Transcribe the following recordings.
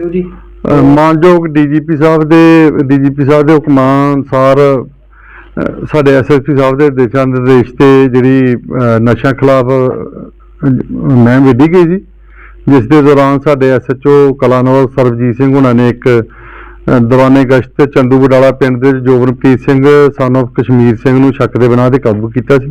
ਦਿਓ ਜੀ। ਅ, ਮਾਨਯੋਗ ਡੀਜੀਪੀ ਸਾਹਿਬ ਦੇ ਡੀਜੀਪੀ ਸਾਹਿਬ ਦੇ ਹੁਕਮਾਂ ਅਨੁਸਾਰ ਅ, ਸਾਡੇ ਐਸਐਸਪੀ ਸਾਹਿਬ ਦੇ ਦਿਸ਼ਾ ਨਿਰਦੇਸ਼ ਤੇ ਜਿਹੜੀ ਅ, ਨਸ਼ਾ ਖਿਲਾਫ ਮੈਂ ਵਿੱਢੀ ਗਈ ਸੀ। ਜਿਸ ਦੇ ਦੌਰਾਨ ਸਾਡੇ ਐਸਐਚਓ ਕਲਾਨੌਰ ਸਰਬਜੀਤ ਸਿੰਘ ਉਹਨਾਂ ਨੇ ਇੱਕ ਦਵਾਨੇ ਗਸ਼ਤ ਤੇ ਚੰਦੂ ਬਡਾਲਾ ਪਿੰਡ ਦੇ ਜੋਬਨਪ੍ਰੀਤ ਸਿੰਘ ਸਨ of ਕਸ਼ਮੀਰ ਸਿੰਘ ਨੂੰ ਸ਼ੱਕ ਦੇ ਬਿਨਾਂ ਤੇ ਕਾਬੂ ਕੀਤਾ ਸੀ।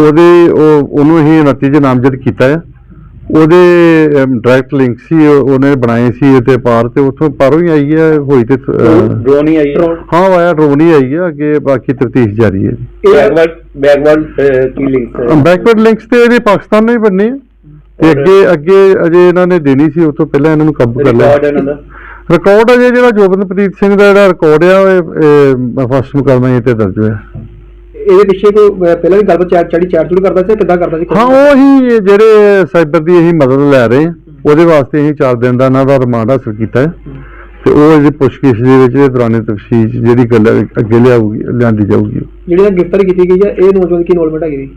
ਉਹਦੇ ਉਹ ਉਹਨੂੰ ਅਸੀਂ 29 ਚ ਨਾਮਜ਼ਦ ਕੀਤਾ ਹੈ ਉਹਦੇ ਡਾਇਰੈਕਟ ਲਿੰਕ ਸੀ ਉਹ- ਉਹਨੇ ਬਣਾਏ ਸੀ ਇਹਦੇ ਪਾਰ ਤੇ ਉੱਥੋਂ ਪਾਰੋਂ ਹੀ ਆਈ ਹੈ ਹੋਈ ਤੇ ਡਰੋਨ ਹੀ ਆਈ। ਹਾਂ ਆਇਆ ਡਰੋਨ ਹੀ ਆਈ ਹੈ ਅੱਗੇ ਬਾਕੀ ਤਫਤੀਸ਼ ਜਾਰੀ ਹੈ ਬੈਕਵਰਡ ਬੈਕਵਰਡ ਕੀ ਲਿੰਕ ਹੈ ਬੈਕਵਰਡ ਲਿੰਕਸ ਤੇ ਇਹਦੇ ਪਾਕਿਸਤਾਨ ਨੇ ਹੀ ਬਣਨੇ ਆ। ਤੇ ਅੱਗੇ ਅੱਗੇ ਅਜੇ ਇਹਨਾਂ ਨੇ ਦੇਣੀ ਸੀ ਉਸ ਤੋਂ ਪਹਿਲਾਂ ਇਹਨਾਂ ਨੂੰ ਕਾਬੂ ਕਰ ਲਿਆ। ਰਿਕਾਰਡ ਇਹਨਾਂ ਦਾ? ਰਿਕਾਰਡ ਅਜੇ ਜਿਹੜਾ ਜੋਬਨਪ੍ਰੀਤ ਸਿੰਘ ਦਾ ਜਿਹੜਾ ਰਿਕਾਰਡ ਆ ਇਹ ਫਸਟ ਮੁਕਦਮਾ ਤੇ ਦਰਜ ਹੋਇਆ। ਇਹਦੇ ਪਿੱਛੇ ਕੋਈ ਪਹਿਲਾਂ ਵੀ ਗੱਲਬਾਤ ਚਾਰ ਚੜੀ ਚਾਰ ਚੁੜ ਕਰਦਾ ਸੀ ਕਿੱਦਾਂ ਕਰਦਾ ਸੀ? ਹਾਂ ਉਹ ਹੀ ਜਿਹੜੇ ਸਾਈਬਰ ਦੀ ਅਸੀਂ ਮਦਦ ਲੈ ਰਹੇ ਹਾਂ। ਉਹਦੇ ਵਾਸਤੇ ਅਸੀਂ 4 ਦਿਨ ਦਾ ਇਹਨਾਂ ਦਾ ਰਿਮਾਂਡ ਹਾਸਲ ਕੀਤਾ ਹੈ। ਤੇ ਉਹ ਇਹਦੀ ਪੁੱਛਗਿੱਛ ਦੇ ਵਿੱਚ ਇਹ ਦੌਰਾਨੇ ਤਫਸੀਲ ਜਿਹੜੀ ਗੱਲ ਅੱਗੇ ਲਿਆਊਗੀ ਲਿਆਂਦੀ ਜਾਊਗੀ। ਜਿਹੜੀ ਇਹ ਗ੍ਰਿਫਤਾਰੀ ਕੀਤੀ ਗਈ ਹੈ ਇਹ ਨੌਜਵਾਨ ਦੀ ਇਨਵੋਲਵਮੈਂਟ ਹੈਗੀ? ਜੀ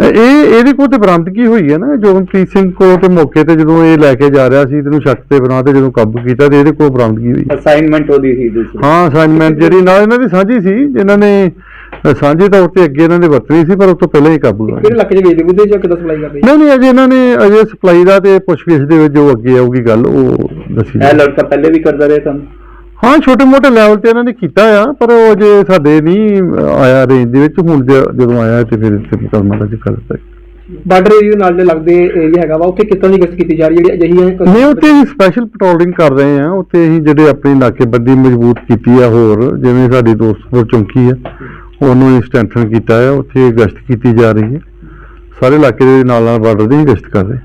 ਇਹ ਇਹਦੇ ਕੋਲ ਤੇ ਬਰਾਮਦਗੀ ਹੋਈ ਹੈ ਨਾ? ਜੋਗਨਪ੍ਰੀਤ ਸਿੰਘ ਕੋਲ ਤੇ ਮੌਕੇ ਤੇ ਜਦੋਂ ਇਹ ਲੈ ਕੇ ਜਾ ਰਿਹਾ ਸੀ ਤੈਨੂੰ ਸ਼ੱਕ ਤੇ ਬਣਾ ਤੇ ਜਦੋਂ ਕਾਬੂ ਕੀਤਾ ਤੇ ਇਹਦੇ ਕੋਲ ਬਰਾਮਦਗੀ ਹੋਈ? ਅਸਾਈਨਮੈਂਟ ਉਹਦੀ ਸੀ ਦੂਸਰੀ। ਹਾਂ ਅਸਾਈਨਮੈਂਟ ਜਿਹੜੀ ਨਾਲ ਇਹਨਾਂ ਦੀ ਸਾਂਝੀ ਸੀ ਜਿਨ੍ਹਾਂ ਨੇ ਸਾਂਝੇ ਤੌਰ ਤੇ ਅੱਗੇ ਇਹਨਾਂ ਦੇ ਵਰਤਣੀ ਸੀ ਪਰ ਉਸ ਤੋਂ ਪਹਿਲਾਂ ਹੀ ਕਾਬੂ ਆ ਕਿਹੜੇ ਇਲਾਕੇ 'ਚ ਵੇਚਦੇ ਬੁੱਧੇ ਜਾਂ ਕਿੱਦਾਂ ਸਪਲਾਈ ਕਰਦੇ? ਨਹੀਂ ਨਹੀਂ ਅਜੇ ਇਹਨਾਂ ਨੇ ਅਜੇ ਸਪਲਾਈ ਦਾ ਤੇ ਪੁੱਛਗਿੱਛ ਦੇ ਵਿੱਚ ਜੋ ਅੱਗੇ ਆਊਗੀ ਗੱਲ ਉਹ ਦੱਸੀ ਇਹ। ਲੜਕਾ ਪਹਿਲੇ ਵੀ ਕਰਦਾ ਰਿਹਾ ਕੰਮ ਹਾਂ ਛੋਟੇ ਮੋਟੇ ਲੈਵਲ ਤੇ ਇਹਨਾਂ ਨੇ ਕੀਤਾ ਆ ਪਰ ਉਹ ਅਜੇ ਸਾਡੇ ਨਹੀਂ ਆਇਆ ਰੇਂਜ ਦੇ ਵਿੱਚ। ਹੁਣ ਜ- ਜਦੋਂ ਆਇਆ ਤੇ ਫਿਰ ਇੱਥੇ ਮੁਕਦਮਾ ਦਾ ਜ਼ਿਕਰ ਦਿੱਤਾ ਬਾਰਡਰ ਏਰੀਆ ਨਾਲ ਦੇ ਲੱਗਦੇ ਏਰੀਆ ਹੈਗਾ ਵਾ ਉੱਥੇ ਕਿੱਦਾਂ ਦੀ ਗਸ਼ਤ ਕੀਤੀ ਜਾ ਰਹੀ ਹੈ? ਜਿਹੜੀ ਅਜਿਹੀ ਹੈ ਨਹੀਂ ਉੱਥੇ ਅਸੀਂ ਸਪੈਸ਼ਲ ਪੈਟਰੋਲਿੰਗ ਕਰ ਰਹੇ ਆ ਉੱਥੇ ਅਸੀਂ ਜਿਹੜੇ ਆਪਣੀ ਨਾਕੇਬੰਦੀ ਮਜ਼ਬੂਤ ਕੀਤੀ ਆ ਹੋਰ ਜਿਵੇਂ ਸਾਡੀ ਦੋਸਤਪੁਰ ਚੌਂਕੀ ਆ। ਉਹਨੂੰ ਸਟੈਂਥਨ ਕੀਤਾ ਆ ਉੱਥੇ ਗਸ਼ਤ ਕੀਤੀ ਜਾ ਰਹੀ ਹੈ। ਸਾਰੇ ਇਲਾਕੇ ਦੇ ਨਾਲ ਨਾਲ ਬਾਰਡਰ ਦੀ ਹੀ ਗਸ਼ਤ ਕਰ ਰਹੇ।